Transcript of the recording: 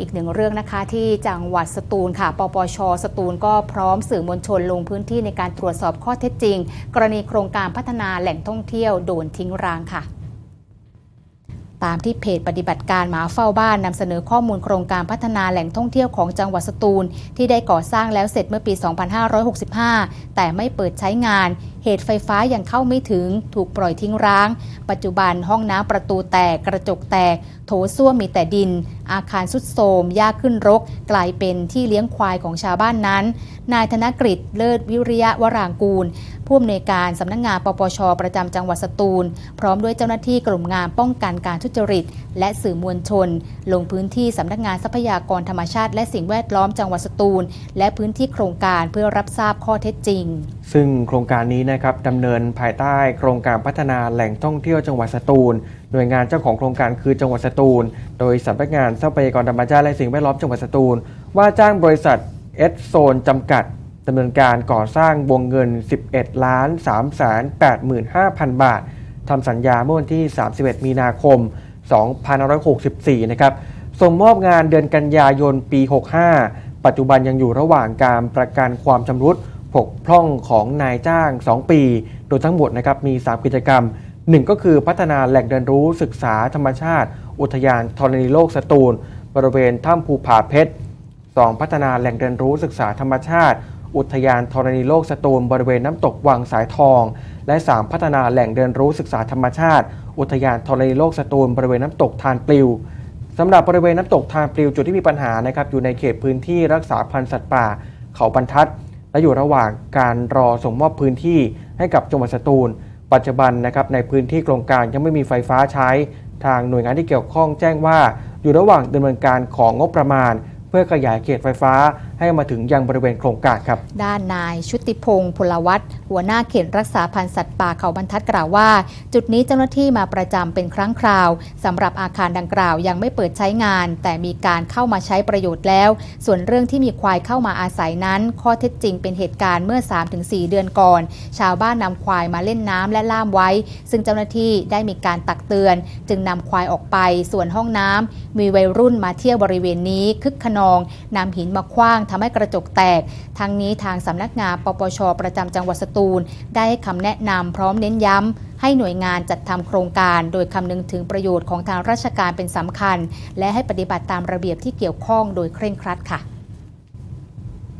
อีกหนึ่งเรื่องนะคะที่จังหวัดสตูลค่ะ ปปช สตูลก็พร้อมสื่อมวลชนลงพื้นที่ในการตรวจสอบข้อเท็จจริง กรณีโครงการพัฒนาแหล่งท่องเที่ยวโดนทิ้งร้างค่ะตามที่เพจปฏิบัติการหมาเฝ้าบ้านนำเสนอข้อมูลโครงการพัฒนาแหล่งท่องเที่ยวของจังหวัดสตูล ที่ได้ก่อสร้างแล้วเสร็จเมื่อปี 2565 แต่ไม่เปิดใช้งาน เหตุไฟฟ้ายังเข้าไม่ถึง ถูกปล่อยทิ้งร้าง ปัจจุบันห้องน้ำประตูแตก กระจกแตก โถส้วมมีแต่ดิน อาคารสุดโทรมหญ้าขึ้นรก กลายเป็นที่เลี้ยงควายของชาวบ้านนั้น นายธนกฤษเลิศวิริยะวรางกูล ผู้อำนวยการสำนักงงานปปช ประจำจังหวัดสตูล พร้อมด้วยเจ้าหน้าที่กลุ่มงานป้องกันการทุจริต และสื่อมวลชน ลงพื้นที่สำนักงานทรัพยากรธรรมชาติ และสิ่งแวดล้อมจังหวัดสตูล และพื้นที่โครงการเพื่อรับทราบข้อเท็จจริง ซึ่งโครงการนี้นะครับดำเนินภายใต้โครงการพัฒนาแหล่งท่องเที่ยวจังหวัดสตูล หน่วยงานเจ้าของโครงการคือจังหวัดสตูล โดยสำนักงานทรัพยากรธรรมชาติและสิ่งแวดล้อมจังหวัดสตูล ว่าจ้างบริษัทเอสโซนจำกัดดำเนินการก่อสร้างวงเงิน 11ล้าน3 8 5 0 0 0 บาททำสัญญาเมื่อวันที่ 31 มีนาคม 2564 นะครับ ส่งมอบงานเดือนกันยายนปี 65 ปัจจุบันยังอยู่ระหว่างการประกันความชำรุด ผกพร่องของนายจ้าง 2 ปี โดยทั้งหมดนะครับมี 3 กิจกรรม 1 ก็คือพัฒนาแหล่งเรียนรู้ศึกษาธรรมชาติ อุทยานธรณีโลกสตูล บริเวณถ้ำภูผาเพชร 2 พัฒนาแหล่งเรียนรู้ศึกษาธรรมชาติ อุทยานธรณีโลกสตูล บริเวณน้ำตกวังสายทอง และ 3 พัฒนาแหล่งเรียนรู้ศึกษาธรรมชาติ อุทยานธรณีโลกสตูล บริเวณน้ำตกทานปลิวสำหรับบริเวณน้ำตกทานปลิวจุดที่มีปัญหานะครับอยู่ในเขตพื้นที่รักษาพันธุ์สัตว์ป่า เขาบรรทัด และอยู่ระหว่างการรอส่งมอบพื้นที่ให้กับจังหวัดสตูล ปัจจุบันนะครับในพื้นที่โครงการยังไม่มีไฟฟ้าใช้ ทางหน่วยงานที่เกี่ยวข้องแจ้งว่า อยู่ระหว่างดำเนินการของงบประมาณ พื่อขยายเขตไฟฟ้าให้มาถึงยังบริเวณโครงการครับ ด้านนายชุติพงศ์พลวัตหัวหน้าเขตรักษาพันธุ์สัตว์ป่าเขาบรรทัดกล่าวว่า จุดนี้เจ้าหน้าที่มาประจำเป็นครั้งคราวสำหรับอาคารดังกล่าวยังไม่เปิดใช้งาน แต่มีการเข้ามาใช้ประโยชน์แล้ว ส่วนเรื่องที่มีควายเข้ามาอาศัยนั้น ข้อเท็จจริงเป็นเหตุการณ์เมื่อ 3-4 เดือนก่อน ชาวบ้านนำควายมาเล่นน้ำและล่ามไว้ ซึ่งเจ้าหน้าที่ได้มีการตักเตือน จึงนำควายออกไปส่วนห้องน้ำ มีวัยรุ่นมาเที่ยวบริเวณนี้คึกขนองนำหินมาคว้างทำให้กระจกแตก ทั้งนี้ทางสำนักงานปปช ประจำจังหวัดสตูล ได้ให้คำแนะนำพร้อมเน้นย้ำ ให้หน่วยงานจัดทำโครงการ โดยคำนึงถึงประโยชน์ของทางราชการเป็นสำคัญ และให้ปฏิบัติตามระเบียบที่เกี่ยวข้องโดยเคร่งครัดค่ะ